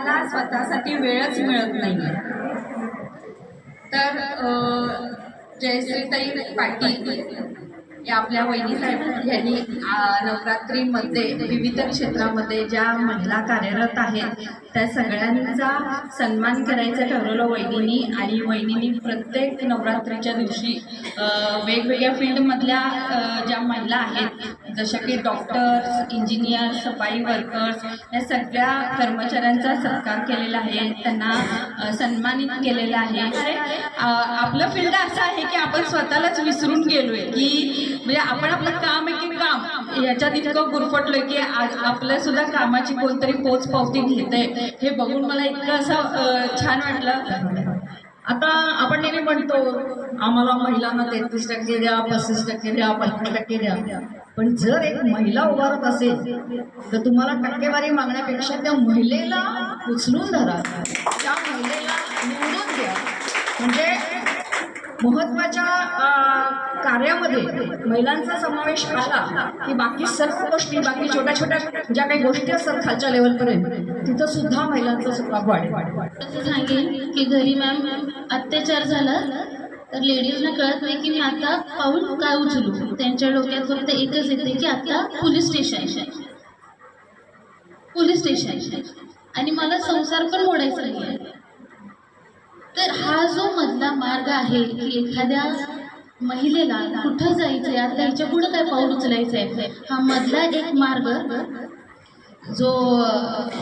मला स्वतःसाठी वेळच मिळत नाही तर तर जयश्रीताई पाटील या आपल्या वहिनी साहेब यांनी नवरात्रीमध्ये विविध क्षेत्रामध्ये ज्या महिला कार्यरत आहेत त्या सगळ्यांचा सन्मान करायचं ठरवलं वहिनींनी. आणि वहिनींनी प्रत्येक नवरात्रीच्या दिवशी वेगवेगळ्या फील्डमधल्या ज्या महिला आहेत जशा की डॉक्टर्स इंजिनियर सफाई वर्कर्स या सगळ्या कर्मचाऱ्यांचा सत्कार केलेला आहे. त्यांना सन्मानित केलेलं आहे. म्हणजे, आपलं फील्ड असं आहे की आपण स्वतःलाच विसरून गेलो आहे की म्हणजे आपण आपलं काम आहे की काम. याच्यात इतकं गुरफटलोय की आज आपल्या सुद्धा कामाची कोणतरी पोच पावती घेते. हे बघून मला इतकं असं छान वाटलं. आता आपण नेहमी म्हणतो आम्हाला महिलांना तेहतीस टक्के द्या पस्तीस टक्के द्या पंधरा टक्के द्या. पण जर एक महिला उभारत असेल तर तुम्हाला टक्केवारी मागण्यापेक्षा त्या महिलेला उचलून धरा. त्या महिलेला निवडून द्या. म्हणजे महत्त्वाच्या कार्यामध्ये महिलांचा समावेश आला की बाकी सर्व गोष्टी बाकी छोट्या छोट्या ज्या काही गोष्टी असतात खालच्या लेवलपर्यंत तिथं सुद्धा महिलांचा सहभाग वाढेल. असं सांगेन की घरी मॅम अत्याचार झाला तर लेडीजना कळत नाही की मी आता पाऊल काय उचलू? त्यांच्या डोक्यात फक्त एकच येते की आता पोलीस स्टेशन पोलीस स्टेशन आणि मला संसार पण मोडायचा नाही तर हा जो मधला मार्ग आहे की एखाद्या महिलेला कुठं जायचंय आता ह्याच्या पुढं काय पाऊल उचलायचं आहे हा मधला एक मार्ग जो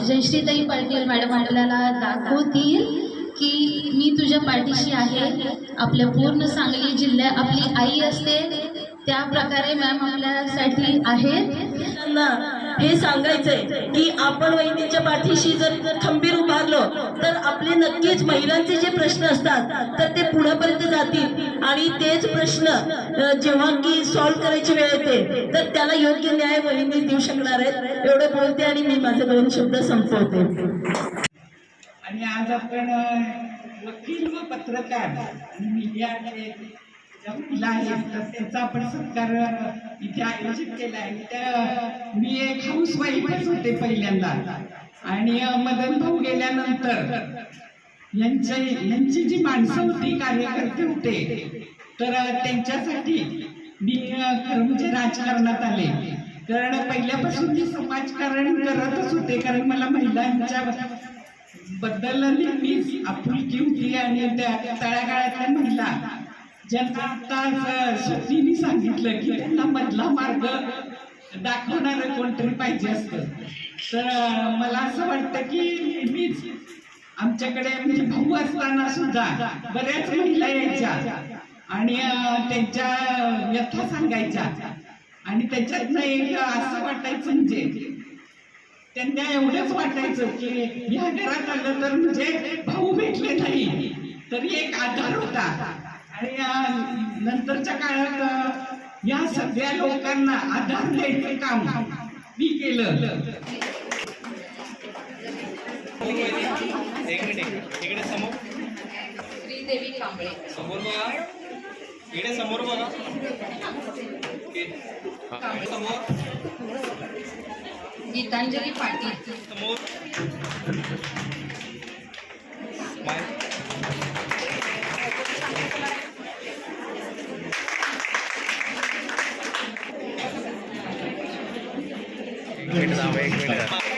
जयश्रीताई पाटील मॅडम आपल्याला दाखवतील की मी तुझ्या पाठीशी आहे. आपल्या पूर्ण सांगली जिल्ह्या आपली आई असते त्या प्रकारे मॅम आपल्यासाठी आहे. हे सांगायचंय की आपण वहिनीच्या पाठीशी जर खंबीर उभारलो तर आपले नक्कीच महिलांचे जे प्रश्न असतात तर ते पुढेपर्यंत जातील. आणि तेच प्रश्न जेव्हा की सॉल्व्ह करायची वेळ येते तर त्याला योग्य न्याय वहिनी देऊ शकणार आहेत. एवढं बोलते आणि मी माझे दोन शब्द संपवते. आणि आज आपण वकील व पत्रकार आणि ज्या महिला आहेत तर त्यांचा आपण सत्कार इथे आयोजित केला आहे. तर मी एक हाऊस वाईफच होते पहिल्यांदा. आणि मदन भाऊ गेल्यानंतर यांचे यांची जी माणसं होती कार्यकर्ते होते तर त्यांच्यासाठी मी म्हणजे राजकारणात आले. कारण पहिल्यापासून मी समाजकारण करतच होते. कारण मला महिलांच्या बद्दल नेहमीच आपुलकी होती आणि त्या तळागाळातल्या महिला ज्यांना आता शक्तीने सांगितलं की त्यांना मधला मार्ग दाखवणारं कोणतरी पाहिजे असतं तर मला असं वाटतं की नेहमीच आमच्याकडे म्हणजे भाऊ असताना सुद्धा बऱ्याच महिला यायच्या आणि त्यांच्या व्यथा सांगायच्या. आणि त्याच्यातनं एक असं वाटायचं म्हणजे त्यांना एवढंच वाटायचं की ह्या घरात आलं तर म्हणजे भाऊ भेटले नाही तरी एक आधार होता. आणि अं, नंतरच्या काळात या सगळ्या लोकांना आधार द्यायचं काम मी केलं. एक मिनिट इकडे समोर. श्रीदेवी कांबळे. समोर बघा. इकडे समोर बघा. समोर. गीतांजली पाटील. समोर. एक मिनिट थांबा, एक मिनिट.